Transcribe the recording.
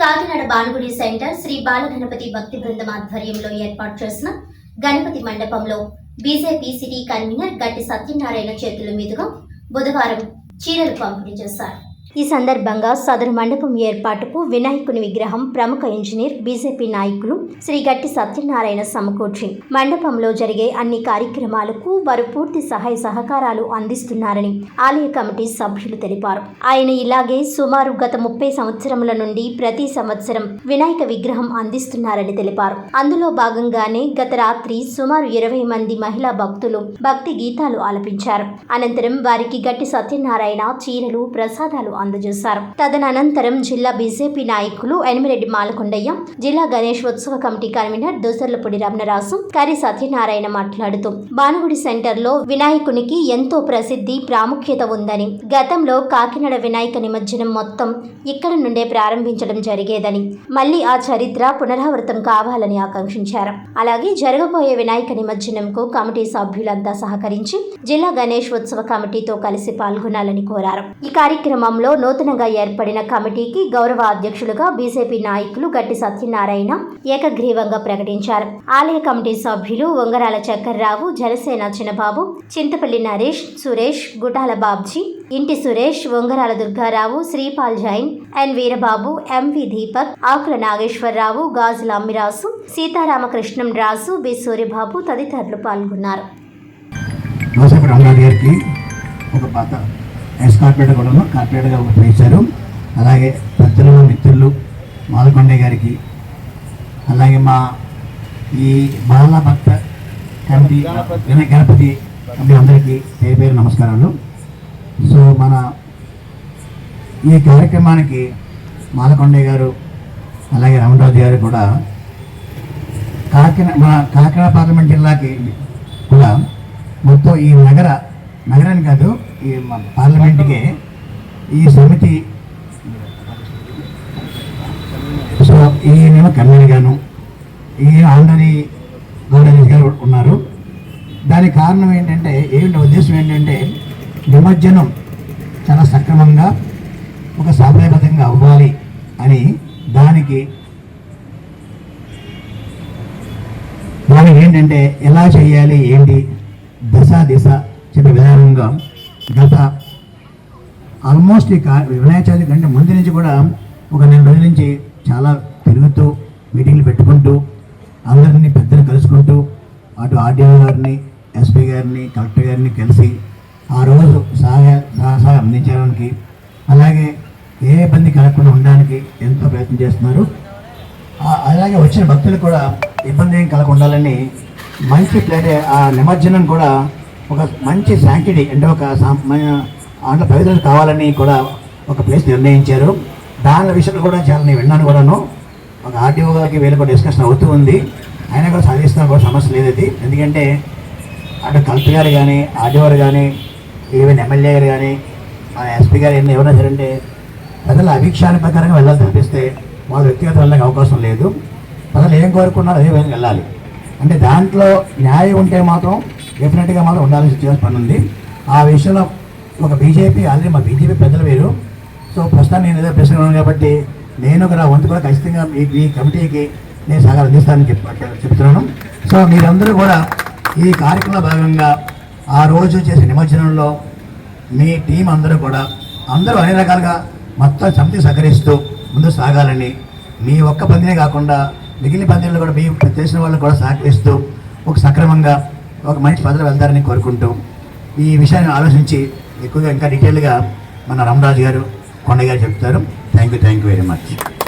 Kakinada Banugudi center Shri Balaganapati భక్తి బృందం ఆధ్వర్యంలో ఏర్పాటు చేసిన గణపతి మండపంలో బీజేపీ సిటీ కన్వీనర్ గట్టి సత్యనారాయణ చేతుల మీదుగా బుధవారం చీరలు పంపిణీ చేశారు. ఈ సందర్భంగా సదరు మండపం ఏర్పాటుకు వినాయకుని విగ్రహం ప్రముఖ ఇంజనీర్ బీజేపీ నాయకులు శ్రీ గట్టి సత్యనారాయణ సమకూర్చి మండపంలో జరిగే అన్ని కార్యక్రమాలకు వారు పూర్తి సహాయ సహకారాలు అందిస్తున్నారని ఆలయ కమిటీ సభ్యులు తెలిపారు. ఆయన ఇలాగే సుమారు గత ముప్పై సంవత్సరముల నుండి ప్రతి సంవత్సరం వినాయక విగ్రహం అందిస్తున్నారని తెలిపారు. అందులో భాగంగానే గత రాత్రి సుమారు ఇరవై మంది మహిళా భక్తులు భక్తి గీతాలు ఆలపించారు. అనంతరం వారికి గట్టి సత్యనారాయణ చీరలు ప్రసాదాలు అందజేశారు. తదనంతరం జిల్లా బీజేపీ నాయకులు ఎనిమిరెడ్డి మాలకొండయ్య జిల్లా గణేష్ ఉత్సవ కమిటీ కన్వీనర్ దోసర్లపూడి రమణరాజు కరి సత్యనారాయణ మాట్లాడుతూ బానుగుడి సెంటర్లో వినాయకునికి ఎంతో ప్రసిద్ధి ప్రాముఖ్యత ఉందని గతంలో కాకినాడ వినాయక నిమజ్జనం మొత్తం ఇక్కడ నుండే ప్రారంభించడం జరిగేదని మళ్ళీ ఆ చరిత్ర పునరావృతం కావాలని ఆకాంక్షించారు. అలాగే జరగబోయే వినాయక నిమజ్జనంకు కమిటీ సభ్యులంతా సహకరించి జిల్లా గణేష్ ఉత్సవ కమిటీతో కలిసి పాల్గొనాలని కోరారు. ఈ కార్యక్రమంలో నూతనంగా ఏర్పడిన కమిటీకి గౌరవ అధ్యక్షులుగా బీజేపీ నాయకులు గట్టి సత్యనారాయణ ఏకగ్రీవంగా ప్రకటించారు. ఆలయ కమిటీ సభ్యులు ఉంగరాల చక్కర్రావు జనసేన చిన్నబాబు చింతపల్లి నరేష్ సురేష్ గుటాల బాబ్జీ ఇంటి Suresh Ungarala Durgarao Shripal Jain N Veerababu M V Deepak Akula Nageswararao Gajula Ammirasu Seetharamakrishnam Raju B Suryababu తదితరులు పాల్గొన్నారు. ఒక పాత ఎస్ కార్పొరేటర్ కూడా కార్పొరేటర్గా ఒక అలాగే పెద్దలు మిత్రులు మాలకొండ గారికి అలాగే మా ఈ బాల భక్త కమిటీ వినయ గణపతి కమిటీ అందరికీ పేరు పేరు నమస్కారాలు. సో మన ఈ కార్యక్రమానికి మాలకొండయ్య గారు అలాగే రామరాజు గారు కూడా కాకినాడ మన కాకినాడ పార్లమెంట్ జిల్లాకి కూడా మొత్తం ఈ నగర నగరాన్ని కాదు ఈ పార్లమెంట్కే ఈ సమితి. సో ఈయనేమో కన్వీనర్ గాను ఈయన ఆల్రెడీ గౌడని గారు ఉన్నారు. దానికి కారణం ఏంటంటే ఏమిటి ఉద్దేశం ఏంటంటే నిమజ్జనం చాలా సక్రమంగా ఒక సాంప్రదాయబద్ధంగా అవ్వాలి అని దానికి దానికి ఏంటంటే ఎలా చేయాలి ఏంటి దశ దిశ చెప్పే విధానంగా గత ఆల్మోస్ట్ ఈ వినాయక చవితి కంటే ముందు నుంచి కూడా ఒక నెల రోజుల నుంచి చాలా తిరుగుతూ మీటింగ్లు పెట్టుకుంటూ అందరినీ పెద్దలు కలుసుకుంటూ అటు ఆర్డీఓ గారిని ఎస్పీ గారిని కలెక్టర్ గారిని కలిసి ఆ రోజు సహాయ సహాయం అందించడానికి అలాగే ఏ ఇబ్బంది కలగకుండా ఉండడానికి ఎంతో ప్రయత్నం చేస్తున్నారు. అలాగే వచ్చిన భక్తులు కూడా ఇబ్బంది ఏం కలగకుండాలని మంచి ప్లేట్ ఆ నిమజ్జనం కూడా ఒక మంచి శాంక్టిటీ అంటే ఒక అంటే మన- పవిత్రత కావాలని కూడా ఒక ప్లేస్ నిర్ణయించారు. దాని విషయంలో కూడా చాలా నేను విన్నాను కూడాను. ఒక ఆర్టీఓ గారికి వీళ్ళు కూడా డిస్కషన్ అవుతూ ఉంది. అయినా కూడా సాధిస్తున్న కూడా సమస్య లేదు అది. ఎందుకంటే అటు కలెక్టర్ గారు కానీ ఆర్టీఓ గారు కానీ ఈవెన్ ఎమ్మెల్యే గారు కానీ మన ఎస్పీ గారు ఎన్ని ఎవరైనా సరే ప్రజల అభిక్షాన్ని ప్రకారంగా వెళ్ళాలి తప్పిస్తే వాళ్ళ వ్యక్తిగత వెళ్ళడానికి అవకాశం లేదు. ప్రజలు ఏం కోరుకున్నారో అదే విధంగా వెళ్ళాలి. అంటే దాంట్లో న్యాయం ఉంటే మాత్రం డెఫినెట్గా మాత్రం ఉండాల్సి చేయాల్సిన పని ఉంది. ఆ విషయంలో ఒక బీజేపీ ఆల్రెడీ మా బీజేపీ పెద్దలు వేరు. సో ప్రస్తుతం నేను ఏదో ప్రశ్న కాబట్టి నేను ఒక నా వంతు కూడా ఖచ్చితంగా మీ ఈ కమిటీకి నేను సహకారం అందిస్తానని చెప్ చెప్తున్నాను. సో మీరందరూ కూడా ఈ కార్యక్రమంలో భాగంగా ఆ రోజు చేసే నిమజ్జనంలో మీ టీం అందరూ కూడా అందరూ అన్ని రకాలుగా మొత్తం సమితి సహకరిస్తూ ముందు సాగాలని మీ ఒక్క పందినే కాకుండా మిగిలిన పందిళ్ళు కూడా మీ తెలిసిన వాళ్ళు కూడా సహకరిస్తూ ఒక సక్రమంగా ఒక మంచి పదవి వెళ్తారని కోరుకుంటూ ఈ విషయాన్ని ఆలోచించి ఎక్కువగా ఇంకా డీటెయిల్గా మన రామరాజు గారు కొండ గారు చెప్తారు. Thank you thank you very much